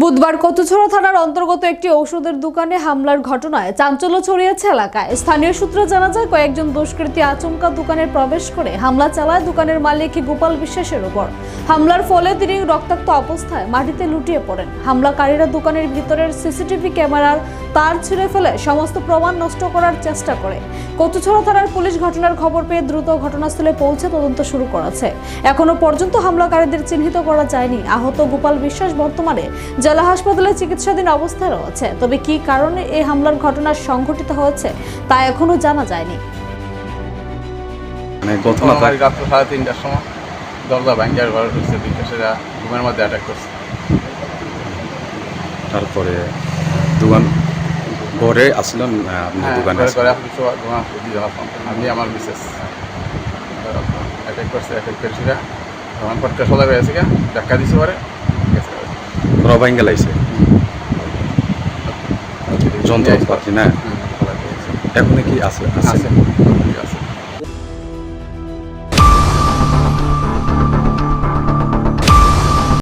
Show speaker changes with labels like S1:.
S1: বুধবার কতুছড়া থানার অন্তর্গত একটি ঔষধের দোকানে হামলার ঘটনায় চাঞ্চল্য ছড়িয়েছে এলাকায়। স্থানীয় সূত্রে জানা যায়, কয়েকজন দুষ্কৃতী আচমকা দোকানে প্রবেশ করে হামলা চালায় দোকানের মালিক গোপাল বিশ্বাসের উপর হামলার ফলে তিনি রক্তাক্ত অবস্থায় মাটিতে লুটিয়ে পড়েন। হামলাকারীরা দোকানের ভিতরের সিসিটিভি ক্যামেরার তার ছিঁড়ে ফেলে সমস্ত প্রমাণ নষ্ট করার চেষ্টা করে। কতুছড়া থানার পুলিশ ঘটনার খবর পেয়ে দ্রুত ঘটনাস্থলে পৌঁছে তদন্ত শুরু করেছে। এখনও পর্যন্ত হামলাকারীদের চিহ্নিত করা যায়নি। আহত গোপাল বিশ্বাস বর্তমানে জেলা হাসপাতালে চিকিৎসাধীন অবস্থায় রয়েছে। তবে কী কারণে এই হামলার ঘটনা সংঘটিত হয়েছে তা এখনও জানা যায়নি।
S2: মানে ঘটনা
S3: আমার রাত্র সাড়ে তিনটার সময় দরজা ভাঙ্গার ঘরে ঢুকছে তিনটা সেটা ঘুমের মধ্যে অ্যাটাক করছে।
S2: তারপরে দোকান ঘরে আসলেন আপনি
S3: হ্যাঁ
S2: দোকানে
S3: আপনি আমি আমার মিসেস অ্যাটাক করছে অ্যাটাক করে তখন পটকা সজাগ হয়ে গেছে গা ধাক্কা দিছে পরে
S2: রবাইন গেলাইছে যন্ত্রপাতি না?
S3: হুম, সজাগ হয়ে গেছে।
S2: এখন কি আছে।
S3: আছে।